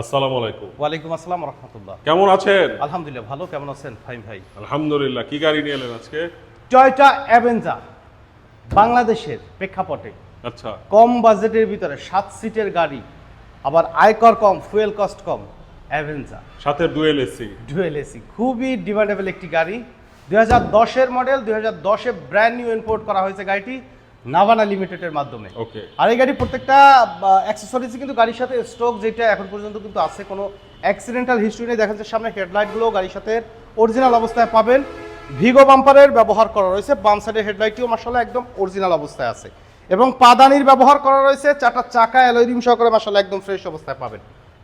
আসসালামু আলাইকুম। ওয়ালাইকুম আসসালাম রহমতুল্লাহ। কেমন আছেন? আলহামদুলিল্লাহ ভালো কেমন আছেন? ফাইম ভাই। আলহামদুলিল্লাহ কি গাড়ি নিয়ে এলেন আজকে? টয়টা অ্যাভেঞ্জা বাংলাদেশের প্রেক্ষাপটে। আচ্ছা। কম বাজেটের ভিতরে সাত সিটের গাড়ি আবার আয়কর কম ফুয়েল কস্ট কম অ্যাভেঞ্জা সাথে ডুয়েল এসি ডুয়েল এসি খুবই ডিমান্ডেবল একটি গাড়ি। দুই হাজার দশের মডেল দুই হাজার দশে ব্র্যান্ড নিউ ইম্পোর্ট করা হয়েছে গাড়িটি। নাভানা লিমিটেডের মাধ্যমে। ওকে আর এই গাড়ি প্রত্যেকটা অ্যাক্সেসরিজ কিন্তু গাড়ির সাথে স্টক যেটা এখন পর্যন্ত কিন্তু আছে কোনো অ্যাক্সিডেন্টাল হিস্ট্রি নেই। দেখা যাচ্ছে সামনে হেডলাইটগুলো গাড়ির সাথে অরিজিনাল অবস্থায় পাবেন। ভিগো বাম্পারের ব্যবহার করা রয়েছে বাম সাইডের হেডলাইটটিও মাসাল্লাহ একদম অরিজিনাল অবস্থায় আছে। এবং পাদানির ব্যবহার করা রয়েছে চারটা চাকা অ্যালোরিম সহকারে মাসাল্লাহ একদম ফ্রেশ অবস্থায় পাবেন।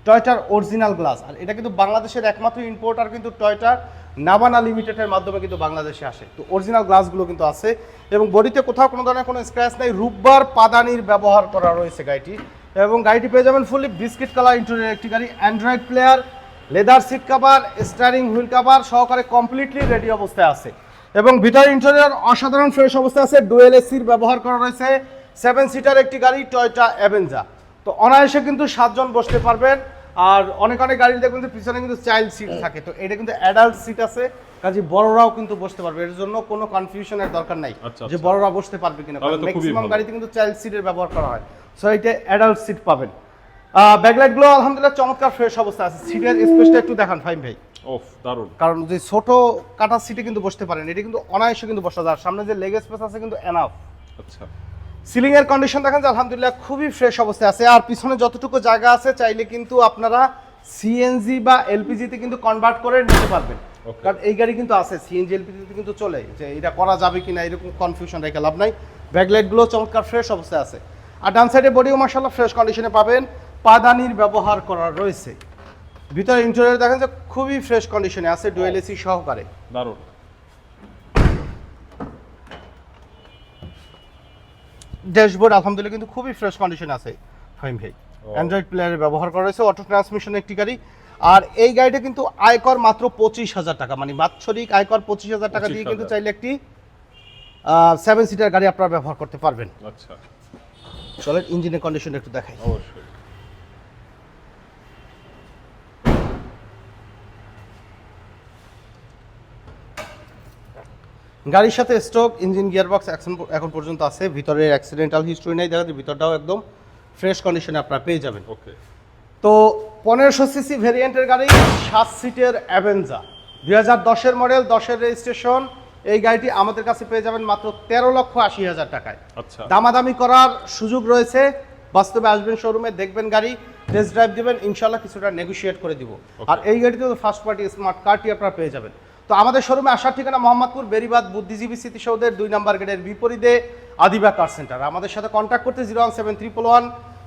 টয়টার অরিজিনাল গ্লাস আর এটা কিন্তু বাংলাদেশের একমাত্র ইম্পোর্টার কিন্তু টয়টার নাবানা লিমিটেডের মাধ্যমে কিন্তু বাংলাদেশে আসে। তো অরিজিনাল গ্লাসগুলো কিন্তু আছে এবং বডিতে কোথাও কোনো ধরনের কোনো স্ক্র্যাচ নেই, রূপবার পাদানির ব্যবহার করা রয়েছে গাড়িটি। এবং গাড়িটি পেয়ে যাবেন ফুললি বিস্কিট কালার ইন্টেরিয়র একটি গাড়ি android player leather seat cover steering wheel cover সহকারে কমপ্লিটলি রেডি অবস্থায় আছে। এবং ভিতর ইন্টেরিয়র অসাধারণ ফ্রেশ অবস্থায় আছে ডুয়েল এসির ব্যবহার করা রয়েছে। সেভেন সিটার একটি গাড়ি টয়টা অ্যাভেঞ্জা তো অনায়াসে কিন্তু সাতজন বসতে পারবেন। আর অনেক অনেক গাড়ি দেখবেন যে পিছনে কিন্তু চাইল্ড সিট থাকে। তো এটা কিন্তু অ্যাডাল্ট সিট আছে। কাজে বড়রাও কিন্তু বসতে পারবে। এর জন্য কোনো কনফিউশনের দরকার নাই আচ্ছা, যে আচ্ছা। বড়রা বসতে পারবে কিনা। ম্যাক্সিমাম গাড়িতে কিন্তু চাইল্ড সিটের ব্যবহার করা হয়। সো এটা অ্যাডাল্ট সিট পাবেন। ব্যাকলাইটগুলো আলহামদুলিল্লাহ চমৎকার ফ্রেশ অবস্থা আছে। সিটের স্পেসটা একটু দেখান ফাইন ভাই। ওফ দারুণ কারণ যে ছোট কাটার সিটে কিন্তু বসতে পারেন। এটা কিন্তু অনায়াসে কিন্তু বসা যায়। সামনে যে লেগ স্পেস আছে কিন্তু এনাফ আচ্ছা। সিলিং এর কন্ডিশন দেখেন যে আলহামদুলিল্লাহ খুবই ফ্রেশ অবস্থায় আছে। আর পিছনে যতটুকু জায়গা আছে চাইলে কিন্তু আপনারা সিএনজি বা এলপিজিতে কিন্তু কনভার্ট করে নিতে পারবেন। কারণ এই গাড়ি কিন্তু আছে সিএনজি এলপিজিতে কিন্তু চলে। যে এটা করা যাবে কিনা এরকম কনফিউশন রেখে লাভ নাই। ব্যাকলাইটগুলো চমৎকার ফ্রেশ অবস্থায় আছে। আর ডান সাইডে বডিও মার্শাল্লাহ ফ্রেশ কন্ডিশনে পাবেন। পাদানির ব্যবহার করা রয়েছে। ভিতরে ইন্টেরিয়র দেখেন যে খুবই ফ্রেশ কন্ডিশনে আছে ডুয়েল এসি সহকারে। দারুণ ড্যাশবোর্ড আলহামদুলিল্লাহ কিন্তু খুবই ফ্রেশ কন্ডিশন আছে ফাইম ভাই অ্যান্ড্রয়েড প্লেয়ারে ব্যবহার করা হয়েছে অটো ট্রান্সমিশন একটি গাড়ি। আর এই গাড়িটা কিন্তু আয়কর মাত্র পঁচিশ হাজার টাকা মানে বাৎসরিক আয়কর পঁচিশ হাজার টাকা দিয়ে কিন্তু চাইলে একটি সেভেন সিটার গাড়ি আপনারা ব্যবহার করতে পারবেন। আচ্ছা। চলেন ইঞ্জিনের কন্ডিশন একটু দেখাই। অবশ্যই। গাড়ির সাথে স্টক ইঞ্জিন গিয়ারবক্স এখন এখন পর্যন্ত আছে। ভিতরের অ্যাক্সিডেন্টাল হিস্ট্রি নেই দেখা ভিতরটাও একদম ফ্রেশ কন্ডিশনে আপনারা পেয়ে যাবেন। ওকে তো পনেরোশো সিসি ভেরিয়েন্টের গাড়ি সাত সিটের অ্যাভেঞ্জা দুই হাজার দশের মডেল দশের রেজিস্ট্রেশন এই গাড়িটি আমাদের কাছে পেয়ে যাবেন মাত্র তেরো লক্ষ আশি হাজার টাকায়। আচ্ছা। দামাদামি করার সুযোগ রয়েছে। বাস্তবে আসবেন শোরুমে দেখবেন গাড়ি টেস্ট ড্রাইভ দিবেন ইনশাল্লাহ কিছুটা নেগোশিয়েট করে দিব। আর এই গাড়িতে তো ফার্স্ট পার্টি স্মার্ট কার্ডটি আপনারা পেয়ে যাবেন। তো আমাদের শোরুমে আসার ঠিকানা মোহাম্মদপুর বেরিবাদ বুদ্ধিজীবী স্মৃতিসৌধের দুই নম্বর গেটের বিপরীতে আদিবা কার সেন্টার আমাদের সাথে কন্ট্যাক্ট করতে zero one seven triple one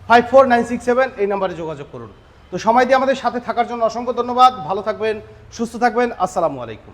five four nine six seven এই নাম্বারে যোগাযোগ করুন। তো সময় দিয়ে আমাদের সাথে থাকার জন্য অসংখ্য ধন্যবাদ। ভালো থাকবেন, সুস্থ থাকবেন। আসসালামু আলাইকুম।